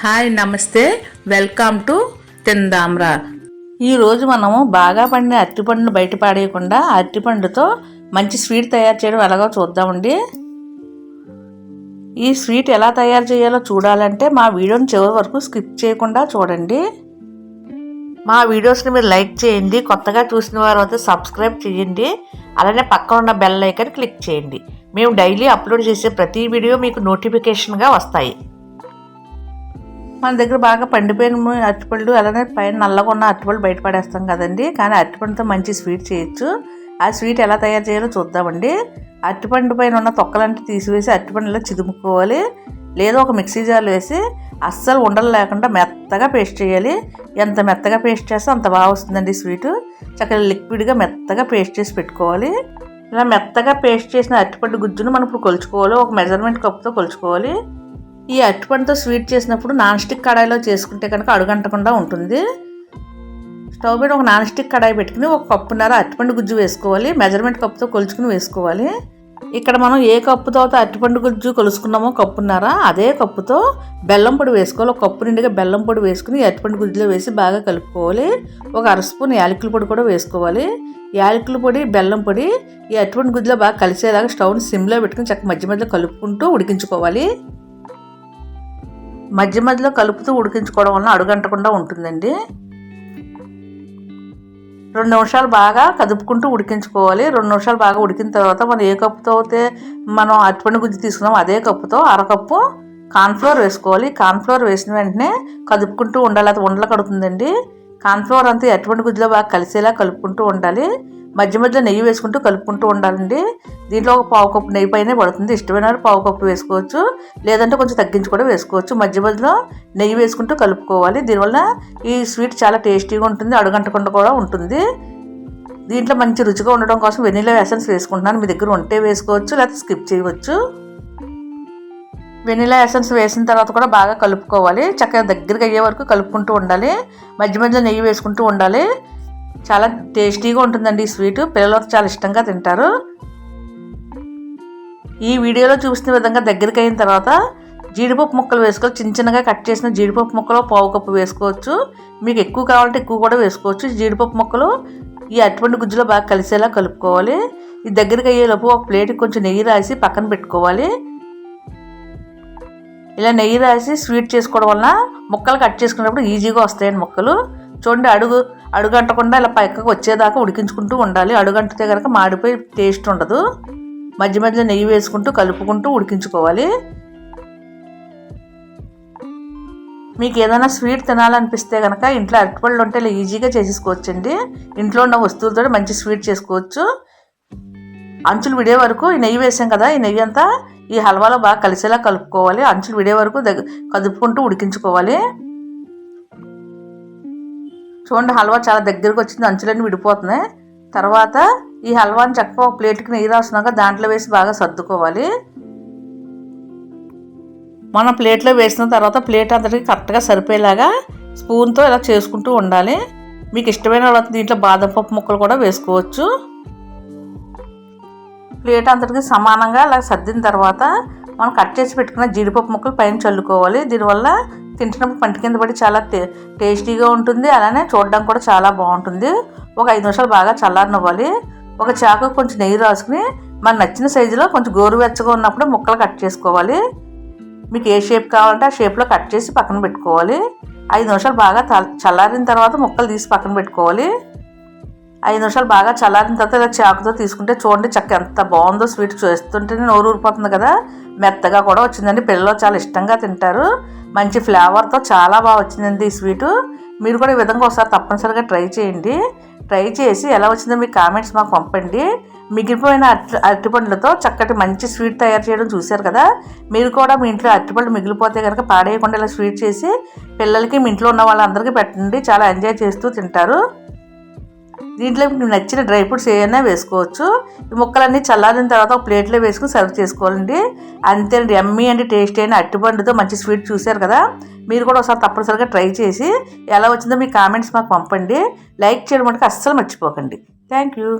Hi నమస్తే. Welcome to Tindamra. ఈరోజు మనము బాగా పండిన అరటిపండును బయట పాడేయకుండా అరటిపండుతో మంచి స్వీట్ తయారు చేయడం ఎలాగో చూద్దామండి. ఈ స్వీట్ ఎలా తయారు చేయాలో చూడాలంటే మా వీడియోని చివరి వరకు స్కిప్ చేయకుండా చూడండి. మా వీడియోస్ని మీరు లైక్ చేయండి కొత్తగా చూసిన వారు అయితే సబ్స్క్రైబ్ చేయండి అలానే పక్కన ఉన్న బెల్ ఐకన్ క్లిక్ చేయండి. మేము డైలీ అప్లోడ్ చేసే ప్రతి వీడియో మీకు నోటిఫికేషన్గా వస్తాయి. మన దగ్గర బాగా పండిపోయిన అరటిపళ్ళు అలానే పైన నల్లగా ఉన్న అరటిపళ్ళు బయటపడేస్తాం కదండి. కానీ అరటిపండుతో మంచి స్వీట్ చేయొచ్చు. ఆ స్వీట్ ఎలా తయారు చేయాలో చూద్దామండి. అరటిపండు పైన ఉన్న తొక్కలంటే తీసివేసి అరటిపండులో చిదుముకోవాలి. లేదా ఒక మిక్సీ జార్లో వేసి అస్సలు ఉండలు లేకుండా మెత్తగా పేస్ట్ చేయాలి. ఎంత మెత్తగా పేస్ట్ చేస్తే అంత బాగా వస్తుందండి స్వీటు. చక్కగా లిక్విడ్గా మెత్తగా పేస్ట్ చేసి పెట్టుకోవాలి. ఇలా మెత్తగా పేస్ట్ చేసిన అరటిపండు గుజ్జును మనం ఇప్పుడు కొలుచుకోవాలి. ఒక మెజర్మెంట్ కప్తో కొలుచుకోవాలి. ఈ అరటిపండుతో స్వీట్ చేసినప్పుడు నాన్ స్టిక్ కడాయిలో చేసుకుంటే కనుక అడుగంటకుండా ఉంటుంది. స్టవ్ మీద ఒక నాన్ స్టిక్ కడాయి పెట్టుకుని ఒక కప్పున్నర అరటిపండు గుజ్జు వేసుకోవాలి. మెజర్మెంట్ కప్పుతో కొలుచుకుని వేసుకోవాలి. ఇక్కడ మనం ఏ కప్పుతో అయితే అరటిపండు గుజ్జు కొలుసుకున్నామో కప్పున్నర అదే కప్పుతో బెల్లం పొడి వేసుకోవాలి. ఒక కప్పు నిండుగా బెల్లం పొడి వేసుకుని అరటిపండు గుజ్జులో వేసి బాగా కలుపుకోవాలి. ఒక అర స్పూన్ యాలకుల పొడి కూడా వేసుకోవాలి. యాలకుల పొడి బెల్లం పొడి ఈ అరటిపండు గుజ్జులో బాగా కలిసేలాగా స్టవ్ని సిమ్లో పెట్టుకుని చక్క మధ్య మధ్యలో కలుపుకుంటూ ఉడికించుకోవాలి. మధ్య మధ్యలో కలుపుతూ ఉడికించుకోవడం వలన అడుగంటకుండా ఉంటుందండి. రెండు నిమిషాలు బాగా కదుపుకుంటూ ఉడికించుకోవాలి. రెండు నిమిషాలు బాగా ఉడికిన తర్వాత మనం ఏ కప్పుతో అయితే మనం అరటిపండు గుజ్జు తీసుకున్నాం అదే కప్పుతో అరకప్పు కార్న్ఫ్లోర్ వేసుకోవాలి. కార్న్ఫ్లోర్ వేసిన వెంటనే కదుపుకుంటూ ఉండాలి. అది ఉండలు కడుతుందండి కాన్ఫ్లవర్ అంతా ఎటువంటి గుజ్జులో బాగా కలిసేలా కలుపుకుంటూ ఉండాలి. మధ్య మధ్యలో నెయ్యి వేసుకుంటూ కలుపుకుంటూ ఉండాలండి. దీంట్లో ఒక పావు కప్పు నెయ్యి పైన పడుతుంది. ఇష్టమైన పావు కప్పు వేసుకోవచ్చు. లేదంటే కొంచెం తగ్గించి కూడా వేసుకోవచ్చు. మధ్య మధ్యలో నెయ్యి వేసుకుంటూ కలుపుకోవాలి. దీనివల్ల ఈ స్వీట్ చాలా టేస్టీగా ఉంటుంది. అడుగంటకుండా కూడా ఉంటుంది. దీంట్లో మంచి రుచిగా ఉండడం కోసం వెనీలా ఎసెన్స్ వేసుకుంటున్నాను. మీ దగ్గర ఉంటే వేసుకోవచ్చు లేకపోతే స్కిప్ చేయవచ్చు. వెనిలా ఎసెన్స్ వేసిన తర్వాత కూడా బాగా కలుపుకోవాలి. చక్కగా దగ్గరికి అయ్యే వరకు కలుపుకుంటూ ఉండాలి. మధ్య మధ్యలో నెయ్యి వేసుకుంటూ ఉండాలి. చాలా టేస్టీగా ఉంటుందండి ఈ స్వీట్. పిల్లలు చాలా ఇష్టంగా తింటారు. ఈ వీడియోలో చూసిన విధంగా దగ్గరికి అయిన తర్వాత జీడిపప్పు ముక్కలు వేసుకోవాలి. చిన్న చిన్నగా కట్ చేసిన జీడిపప్పు ముక్కలు పావు కప్పు వేసుకోవచ్చు. మీకు ఎక్కువ కావాలంటే ఎక్కువ కూడా వేసుకోవచ్చు. జీడిపప్పు ముక్కలు ఈ అటువంటి గుజ్జులో బాగా కలిసేలా కలుపుకోవాలి. ఈ దగ్గరికి అయ్యేలోపు ఒక ప్లేట్కి కొంచెం నెయ్యి రాసి పక్కన పెట్టుకోవాలి. ఇలా నెయ్యి రాసి స్వీట్ చేసుకోవడం వలన ముక్కలు కట్ చేసుకున్నప్పుడు ఈజీగా వస్తాయండి ముక్కలు. చూడండి అడుగు అడుగంటకుండా ఇలా పక్కకు వచ్చేదాకా ఉడికించుకుంటూ ఉండాలి. అడుగంటితే కనుక మాడిపోయి టేస్ట్ ఉండదు. మధ్య మధ్యలో నెయ్యి వేసుకుంటూ కలుపుకుంటూ ఉడికించుకోవాలి. మీకు ఏదైనా స్వీట్ తినాలనిపిస్తే కనుక ఇంట్లో అరటిపళ్ళు ఉంటే ఇలా ఈజీగా చేసేసుకోవచ్చండి. ఇంట్లో ఉన్న వస్తువులతో మంచి స్వీట్ చేసుకోవచ్చు. అంచులు విడే వరకు ఈ నెయ్యి వేసాం కదా ఈ నెయ్యి అంతా ఈ హల్వాలో బాగా కలిసేలా కలుపుకోవాలి. అంచులు విడే వరకు కదుపుకుంటూ ఉడికించుకోవాలి. చూడండి హల్వా చాలా దగ్గరకు వచ్చింది. అంచులన్నీ విడిపోతున్నాయి. తర్వాత ఈ హల్వాని చక్కగా ఒక ప్లేట్కి నెయ్యి రాస్తున్నాక దాంట్లో వేసి బాగా సర్దుకోవాలి. మనం ప్లేట్లో వేసిన తర్వాత ప్లేట్ అంతటికి కరెక్ట్గా సరిపోయేలాగా స్పూన్తో ఇలా చేసుకుంటూ ఉండాలి. మీకు ఇష్టమైన దీంట్లో బాదం పప్పు ముక్కలు కూడా వేసుకోవచ్చు. ప్లేట్ అంతటికి సమానంగా అలా సర్దిన తర్వాత మనం కట్ చేసి పెట్టుకున్న జీడిపప్పు ముక్కలు పైన చల్లుకోవాలి. దీనివల్ల తింటున్నప్పుడు పంట కింద పడి చాలా టే టేస్టీగా ఉంటుంది. అలానే చూడడం కూడా చాలా బాగుంటుంది. ఒక ఐదు నిమిషాలు బాగా చల్లారనివ్వాలి. ఒక చాకు కొంచెం నెయ్యి రాసుకుని మన నచ్చిన సైజులో కొంచెం గోరువెచ్చగా ఉన్నప్పుడు ముక్కలు కట్ చేసుకోవాలి. మీకు ఏ షేప్ కావాలంటే ఆ షేప్లో కట్ చేసి పక్కన పెట్టుకోవాలి. ఐదు నిమిషాలు బాగా చల్లారిన తర్వాత ముక్కలు తీసి పక్కన పెట్టుకోవాలి. ఐదు నిమిషాలు బాగా చల్లారిన తర్వాత ఇలా చాకుతో తీసుకుంటే చూడండి చక్క ఎంత బాగుందో స్వీట్ చేస్తుంటేనే నోరు ఊరిపోతుంది కదా. మెత్తగా కూడా వచ్చిందండి. పిల్లలు చాలా ఇష్టంగా తింటారు. మంచి ఫ్లేవర్తో చాలా బాగా వచ్చిందండి ఈ స్వీటు. మీరు కూడా ఈ విధంగా ఒకసారి తప్పనిసరిగా ట్రై చేయండి. ట్రై చేసి ఎలా వచ్చిందో మీ కామెంట్స్ మాకు పంపండి. మిగిలిపోయిన అరటి అరటిపండ్లతో చక్కటి మంచి స్వీట్ తయారు చేయడం చూశారు కదా. మీరు కూడా మీ ఇంట్లో అరటిపండ్లు మిగిలిపోతే కనుక పాడేయకుండా ఇలా స్వీట్ చేసి పిల్లలకి మీ ఇంట్లో ఉన్న వాళ్ళందరికీ పెట్టండి. చాలా ఎంజాయ్ చేస్తూ తింటారు. దీంట్లో మీకు నచ్చిన డ్రై ఫ్రూట్స్ ఏమైనా వేసుకోవచ్చు. ఈ ముక్కలన్నీ చల్లారిన తర్వాత ఒక ప్లేట్లో వేసుకుని సర్వ్ చేసుకోవాలండి. అంతేనండి ఎమ్మీ అండి టేస్ట్ అయిన అట్టిపండుతో మంచి స్వీట్ చూశారు కదా? మీరు కూడా ఒకసారి తప్పనిసరిగా ట్రై చేసి ఎలా వచ్చిందో మీ కామెంట్స్ మాకు పంపండి. లైక్ చేయడం మటుకు అస్సలు మర్చిపోకండి. Thank you.